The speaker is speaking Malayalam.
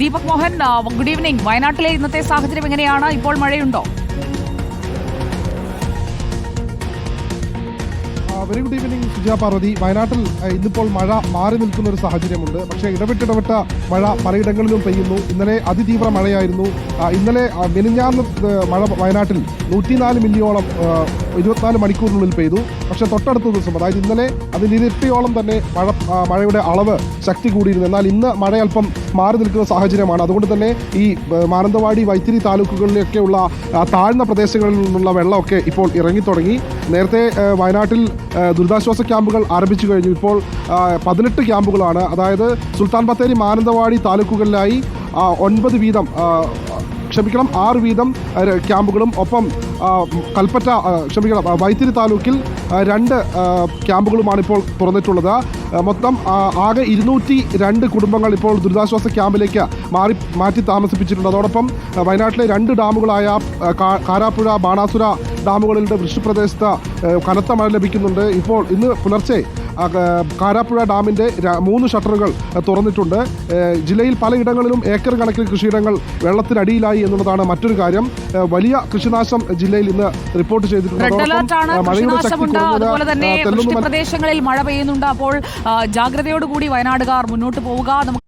ദീപക് മോഹൻ ഗുഡ് ഈവനിംഗ് വയനാട്ടിലെ ഇന്നത്തെ സാഹചര്യം എങ്ങനെയാണ്? ഇപ്പോൾ മഴയുണ്ടോ? Very good evening Suja Parvathy. വയനാട്ടിൽ ഇന്നിപ്പോൾ മഴ മാറി നിൽക്കുന്ന ഒരു സാഹചര്യമുണ്ട്. പക്ഷേ ഇടവിട്ടിടവിട്ട മഴ പലയിടങ്ങളിലും പെയ്യുന്നു. ഇന്നലെ അതിതീവ്ര മഴയായിരുന്നു. ഇന്നലെ മെനിഞ്ഞാന്ന് മഴ വയനാട്ടിൽ നൂറ്റിനാല് മില്ലിയോളം ഇരുപത്തിനാല് മണിക്കൂറിനുള്ളിൽ പെയ്തു. പക്ഷേ തൊട്ടടുത്ത ദിവസം അതായത് ഇന്നലെ അതിന് ഇരട്ടിയോളം തന്നെ മഴ മഴയുടെ അളവ് ശക്തി കൂടിയിരുന്നു. എന്നാൽ ഇന്ന് മഴ അല്പം മാറി നിൽക്കുന്ന സാഹചര്യമാണ്. അതുകൊണ്ട് തന്നെ ഈ മാനന്തവാടി വൈത്തിരി താലൂക്കുകളിലൊക്കെയുള്ള താഴ്ന്ന പ്രദേശങ്ങളിൽ നിന്നുള്ള വെള്ളമൊക്കെ ഇപ്പോൾ ഇറങ്ങിത്തുടങ്ങി. നേരത്തെ വയനാട്ടിൽ ദുരിതാശ്വാസ ക്യാമ്പുകൾ ആരംഭിച്ചു കഴിഞ്ഞു. ഇപ്പോൾ പതിനെട്ട് ക്യാമ്പുകളാണ്. അതായത് സുൽത്താൻ ബത്തേരി മാനന്തവാടി താലൂക്കുകളിലായി ഒൻപത് വീതം ക്ഷമിക്കണം. ആറ് വീതം ക്യാമ്പുകളും ഒപ്പം കൽപ്പറ്റ ക്ഷമിക്കണം വൈത്തിരി താലൂക്കിൽ രണ്ട് ക്യാമ്പുകളുമാണ് ഇപ്പോൾ തുറന്നിട്ടുള്ളത്. മൊത്തം ആകെ ഇരുന്നൂറ്റി രണ്ട് കുടുംബങ്ങൾ ഇപ്പോൾ ദുരിതാശ്വാസ ക്യാമ്പിലേക്ക് മാറി മാറ്റി താമസിപ്പിച്ചിട്ടുണ്ട്. അതോടൊപ്പം വയനാട്ടിലെ രണ്ട് ഡാമുകളായ കാരാപ്പുഴ ബാണാസുര ഡാമുകളിലെ വൃഷ്ടിപ്രദേശത്ത് കനത്ത മഴ ലഭിക്കുന്നുണ്ട്. ഇപ്പോൾ ഇന്ന് പുലർച്ചെ കാരാപ്പുഴ ഡാമിന്റെ മൂന്ന് ഷട്ടറുകൾ തുറന്നിട്ടുണ്ട്. ജില്ലയിൽ പലയിടങ്ങളിലും ഏക്കർ കണക്കിന് കൃഷിയിടങ്ങൾ വെള്ളത്തിനടിയിലായി എന്നുള്ളതാണ് മറ്റൊരു കാര്യം. വലിയ കൃഷിനാശം ജില്ലയിൽ ഇന്ന് റിപ്പോർട്ട് ചെയ്തിട്ടുണ്ട്. മഴയുടെ ശക്തി അതുപോലെ തന്നെ വൃഷ്ടി പ്രദേശങ്ങളിൽ മഴ പെയ്യുന്നുണ്ട്. അപ്പോൾ ജാഗ്രതയോടുകൂടി വയനാടുകാർ മുന്നോട്ട് പോവുക. നമുക്ക്